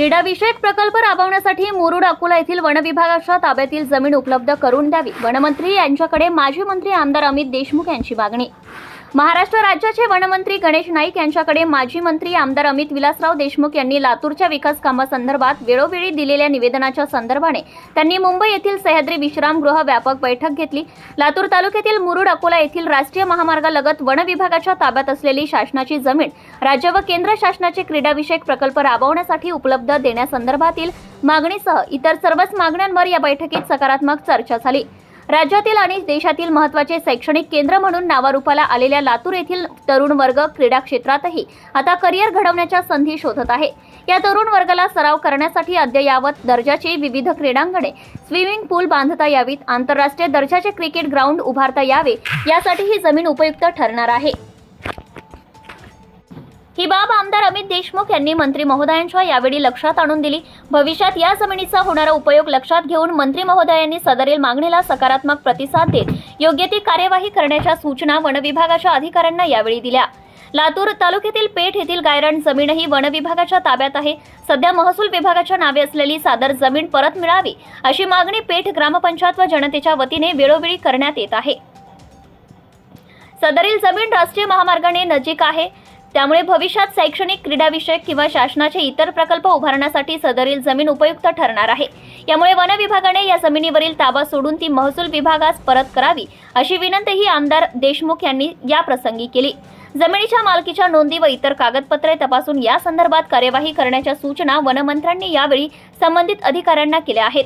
क्रीडाविषयक प्रकल्प राबवण्यासाठी मुरुड अकोला येथील वन विभागाच्या ताब्यातील जमीन उपलब्ध करून द्यावी. वनमंत्री यांच्याकडे माजी मंत्री आमदार अमित देशमुख यांची मागणी. महाराष्ट्र राज्याचे वनमंत्री गणेश नाईक यांच्याकडे माजी मंत्री आमदार अमित विलासराव देशमुख यांनी लातूरच्या विकास कामासंदर्भात वेळोवेळी दिलेल्या निवेदनाच्या संदर्भाने त्यांनी मुंबई येथील सह्याद्री विश्रामगृह व्यापक बैठक घेतली. लातूर तालुक्यातील मुरुड अकोला येथील राष्ट्रीय महामार्गालगत वन विभागाच्या ताब्यात असलेली शासनाची जमीन राज्य व केंद्र शासनाचे क्रीडाविषयक प्रकल्प राबवण्यासाठी उपलब्ध देण्यासंदर्भातील मागणीसह इतर सर्वच मागण्यांवर या बैठकीत सकारात्मक चर्चा झाली. राज्यातील आणि देशातील महत्त्वाचे शैक्षणिक केंद्र म्हणून नावारूपाला आलेल्या लातूर येथील तरुण वर्ग क्रीडा क्षेत्रातही आता करिअर घडवण्याच्या संधी शोधत आहे. या तरुण वर्गाला सराव करण्यासाठी अद्ययावत दर्जाचे विविध क्रीडांगणे स्विमिंग पूल बांधता यावीत आंतरराष्ट्रीय दर्जाचे क्रिकेट ग्राउंड उभारता यावे यासाठी ही जमीन उपयुक्त ठरणार आहे. ही बाब आमदार अमित देशमुख यांनी मंत्री महोदयांच्या यावेळी लक्षात आणून दिली. भविष्यात या जमिनीचा होणारा उपयोग लक्षात घेऊन मंत्री महोदयांनी सदरील मागणीला सकारात्मक प्रतिसाद देत योग्य ती कार्यवाही करण्याच्या सूचना वनविभागाच्या अधिकाऱ्यांना यावेळी दिल्या. लातूर तालुक्यातील पेठ येथील गायरान जमीनही वनविभागाच्या ताब्यात आहे. सध्या महसूल विभागाच्या नावे असलेली सादर जमीन परत मिळावी अशी मागणी पेठ ग्रामपंचायत व जनतेच्या वतीने वेळोवेळी करण्यात येत आहे. सदरील जमीन राष्ट्रीय महामार्गाने नजीक आहे. त्यामुळे भविष्यात शैक्षणिक क्रीडाविषयक किंवा शासनाचे इतर प्रकल्प उभारण्यासाठी सदरील जमीन उपयुक्त ठरणार आहे. यामुळे वन विभागाने या जमिनीवरील ताबा सोडून ती महसूल विभागास परत करावी अशी विनंतीही आमदार देशमुख यांनी या प्रसंगी केली. जमिनीच्या मालकीच्या नोंदी व इतर कागदपत्रे तपासून या संदर्भात कार्यवाही करण्याच्या सूचना वनमंत्र्यांनी यावेळी संबंधित अधिकाऱ्यांना केल्या आहेत.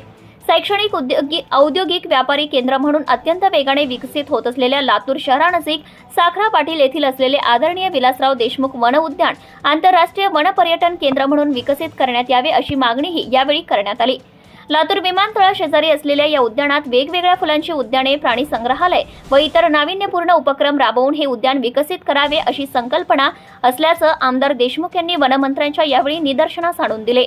शैक्षणिक उद्योगी औद्योगिक व्यापारी केंद्र म्हणून अत्यंत वेगाने विकसित होत असलेल्या लातूर शहरानजीक साखरा पाटील येथील असलेले आदरणीय विलासराव देशमुख वन उद्यान आंतरराष्ट्रीय वन पर्यटन केंद्र म्हणून विकसित करण्यात यावे अशी मागणीही यावेळी करण्यात आली. लातूर विमानतळा शेजारी असलेल्या या उद्यानात वेगवेगळ्या फुलांची उद्याने प्राणी संग्रहालय व इतर नाविन्यपूर्ण उपक्रम राबवून हे उद्यान विकसित करावे अशी संकल्पना असल्याचं आमदार देशमुख यांनी वनमंत्र्यांच्या यावेळी निदर्शनास आणून दिले.